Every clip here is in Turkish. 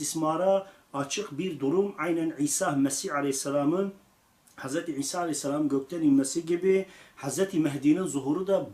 istismara açık bir durum. Aynen İsa Mesih Aleyhisselam'ın Hz. İsa Aleyhisselam gökten inmesi gibi Hz. Mehdi'nin zuhuru da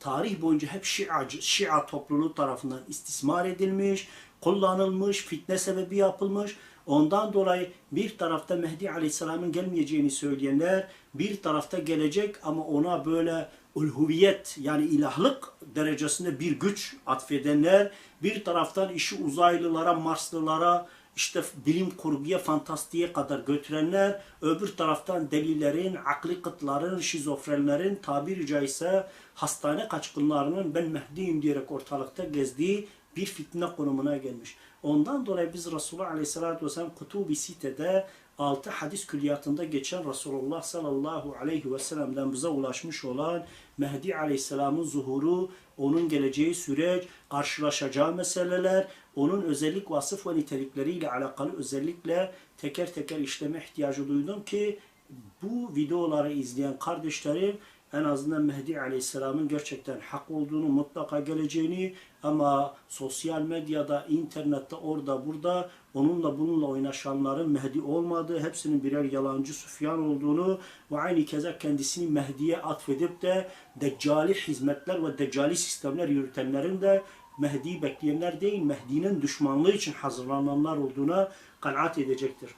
tarih boyunca hep Şia, Şia topluluğu tarafından istismar edilmiş, kullanılmış, fitne sebebi yapılmış. Ondan dolayı bir tarafta Mehdi Aleyhisselam'ın gelmeyeceğini söyleyenler, bir tarafta gelecek ama ona böyle ulhuviyet yani ilahlık derecesinde bir güç atfedenler, bir taraftan işi uzaylılara, Marslılara, işte bilim kurguya, fantastiğe kadar götürenler, öbür taraftan delilerin, akli kıtların, şizofrenlerin, tabiri caizse hastane kaçkınlarının ben Mehdi'yim diyerek ortalıkta gezdiği bir fitne konumuna gelmiş. Ondan dolayı biz Resulullah Aleyhisselatü Vesselam Kutubi Site'de 6 hadis külliyatında geçen Resulullah sallallahu aleyhi ve sellem'den bize ulaşmış olan Mehdi Aleyhisselam'ın zuhuru, onun geleceği süreç, karşılaşacağı meseleler, onun özellik vasıf ve nitelikleriyle alakalı özellikle teker teker işleme ihtiyacı duydum ki bu videoları izleyen kardeşlerim en azından Mehdi Aleyhisselam'ın gerçekten hak olduğunu, mutlaka geleceğini ama sosyal medyada, internette, orada, burada onunla bununla oynaşanların Mehdi olmadığı, hepsinin birer yalancı Süfyan olduğunu ve aynı keza kendisini Mehdi'ye atfedip de deccali hizmetler ve deccali sistemler yürütenlerin de Mehdi'yi bekleyenler değil, Mehdi'nin düşmanlığı için hazırlananlar olduğuna kanaat edecektir.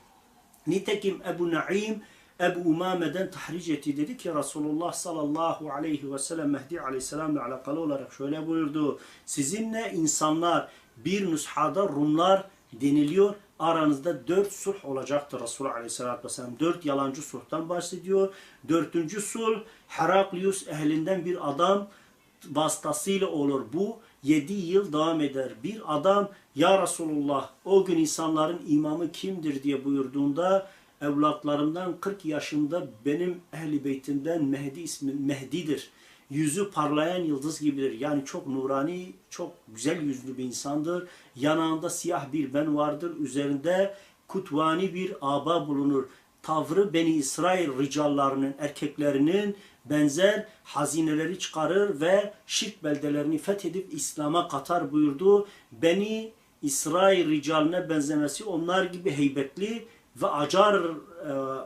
Nitekim Ebu Naim Ebu Umame'den tahric etti. Dedi ki Resulullah sallallahu aleyhi ve sellem Mehdi aleyhisselamla alakalı olarak şöyle buyurdu. Sizinle insanlar bir nüshada Rumlar deniliyor. Aranızda dört sulh olacaktır Resulullah aleyhisselatü vesselam. Dört yalancı sulhtan bahsediyor. Dörtüncü sulh Heraklius ehlinden bir adam vasıtasıyla olur. Bu yedi yıl devam eder. Bir adam ya Resulullah o gün insanların imamı kimdir diye buyurduğunda evlatlarımdan 40 yaşında benim ehli beytimden Mehdi ismi Mehdi'dir. Yüzü parlayan yıldız gibidir. Yani çok nurani, çok güzel yüzlü bir insandır. Yanağında siyah bir ben vardır. Üzerinde kutvani bir aba bulunur. Tavrı Beni İsrail ricallarının, erkeklerinin benzer hazineleri çıkarır ve şirk beldelerini fethedip İslam'a katar buyurdu. Beni İsrail ricaline benzemesi onlar gibi heybetli ve acar e,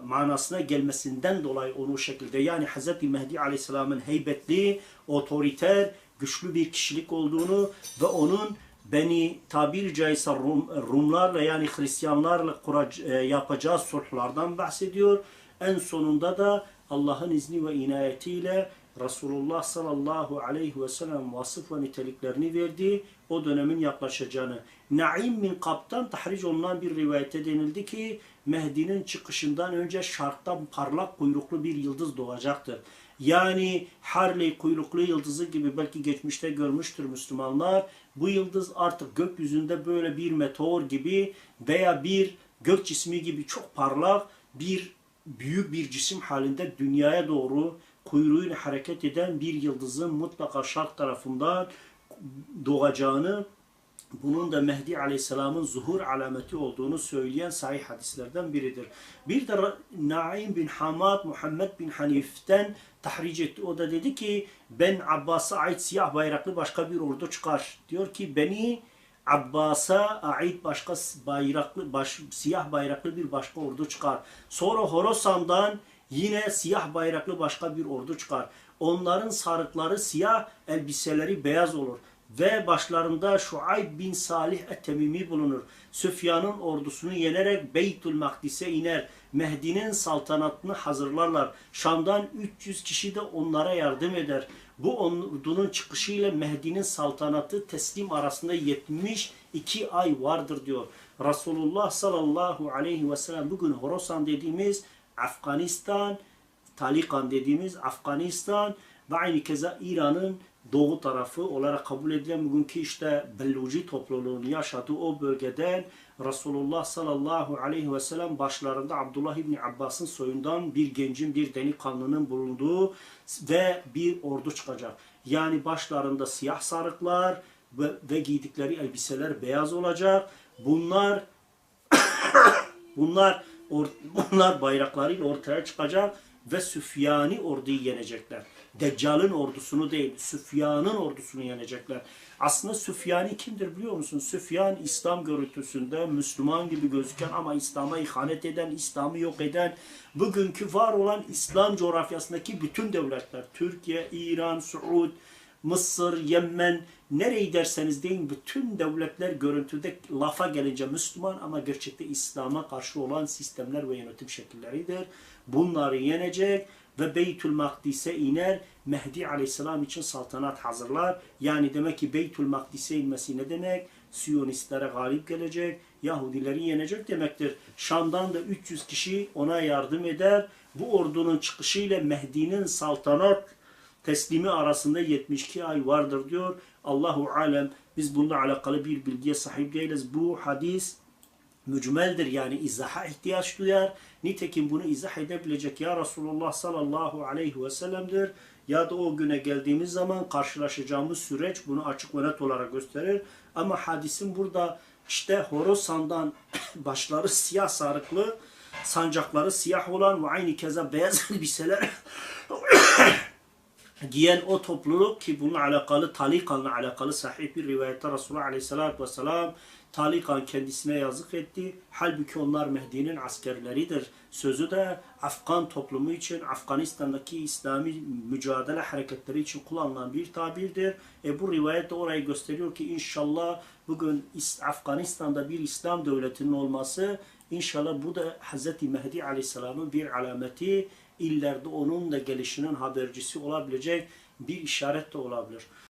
manasına gelmesinden dolayı onu şekilde yani Hz. Mehdi Aleyhisselam'ın heybetli, otoriter, güçlü bir kişilik olduğunu ve onun beni tabiri caizse Rum, Rumlarla yani Hristiyanlarla kurac, e, yapacağı sulhlardan bahsediyor. En sonunda da Allah'ın izni ve inayetiyle Resulullah sallallahu aleyhi ve sellem vasıf ve niteliklerini verdi. O dönemin yaklaşacağını. Naim bin Kap'tan tahric olunan bir rivayette denildi ki Mehdi'nin çıkışından önce şarktan parlak kuyruklu bir yıldız doğacaktır. Yani Harley kuyruklu yıldızı gibi belki geçmişte görmüştür Müslümanlar. Bu yıldız artık gökyüzünde böyle bir meteor gibi veya bir gök cismi gibi çok parlak bir büyük bir cisim halinde dünyaya doğru kuyruğuyla hareket eden bir yıldızın mutlaka şark tarafından doğacağını bunun da Mehdi Aleyhisselam'ın zuhur alameti olduğunu söyleyen sahih hadislerden biridir. Bir de Naim bin Hamad Muhammed bin Hanif'ten tahric etti. O da dedi ki ben Abbas'a ait siyah bayraklı başka bir ordu çıkar. Diyor ki beni Abbas'a ait başka bayraklı, baş, siyah bayraklı bir başka ordu çıkar. Sonra Horasan'dan yine siyah bayraklı başka bir ordu çıkar. Onların sarıkları siyah, elbiseleri beyaz olur. Ve başlarında Şuayb bin Salih et-Temimi bulunur. Süfyan'ın ordusunu yenerek Beytül Makdis'e iner. Mehdi'nin saltanatını hazırlarlar. Şam'dan 300 kişi de onlara yardım eder. Bu ordunun çıkışıyla Mehdi'nin saltanatı teslim arasında 72 ay vardır diyor. Resulullah sallallahu aleyhi ve sellem bugün Horasan dediğimiz Afganistan, Talikan dediğimiz Afganistan ve aynı keza İran'ın doğu tarafı olarak kabul edilen bugünkü işte Belluci topluluğunu yaşadığı o bölgeden Resulullah sallallahu aleyhi ve sellem başlarında Abdullah İbni Abbas'ın soyundan bir gencin, bir delikanlının bulunduğu ve bir ordu çıkacak. Yani başlarında siyah sarıklar ve, ve giydikleri elbiseler beyaz olacak. Bunlar bunlar or, bunlar bayraklarıyla ortaya çıkacak ve Süfyani orduyu yenecekler. Deccal'ın ordusunu değil, Süfyan'ın ordusunu yenecekler. Aslında Süfyan'i kimdir biliyor musun? Süfyan İslam görüntüsünde Müslüman gibi gözüken ama İslam'a ihanet eden, İslam'ı yok eden, bugünkü var olan İslam coğrafyasındaki bütün devletler, Türkiye, İran, Suud, Mısır, Yemen, nereyi derseniz deyin bütün devletler görüntüde lafa gelince Müslüman ama gerçekte İslam'a karşı olan sistemler ve yönetim şekilleridir. Bunları yenecek ve Beytül Makdis'e iner. Mehdi Aleyhisselam için saltanat hazırlar. Yani demek ki Beytül Makdis'e inmesi ne demek? Siyonistlere galip gelecek, Yahudileri yenecek demektir. Şam'dan da 300 kişi ona yardım eder. Bu ordunun çıkışıyla Mehdi'nin saltanat teslimi arasında 72 ay vardır diyor. Allahu alem biz bununla alakalı bir bilgiye sahip değiliz. Bu hadis mücmeldir yani izaha ihtiyaç duyar. Nitekim bunu izah edebilecek ya Resulullah sallallahu aleyhi ve sellem'dir. Ya da o güne geldiğimiz zaman karşılaşacağımız süreç bunu açık ve net olarak gösterir. Ama hadisin burada işte Horasan'dan başları siyah sarıklı, sancakları siyah olan ve aynı keza beyaz elbiseler giyen o topluluk ki bununla alakalı Talikan'la alakalı sahih bir rivayette Resulullah Aleyhisselatü Vesselam Talikan kendisine yazık etti. Halbuki onlar Mehdi'nin askerleridir. Sözü de Afgan toplumu için Afganistan'daki İslami mücadele hareketleri için kullanılan bir tabirdir. E bu rivayet de orayı gösteriyor ki inşallah bugün İs- Afganistan'da bir İslam devletinin olması inşallah bu da Hz. Mehdi Aleyhisselam'ın bir alameti ileride onun da gelişinin habercisi olabilecek bir işaret de olabilir.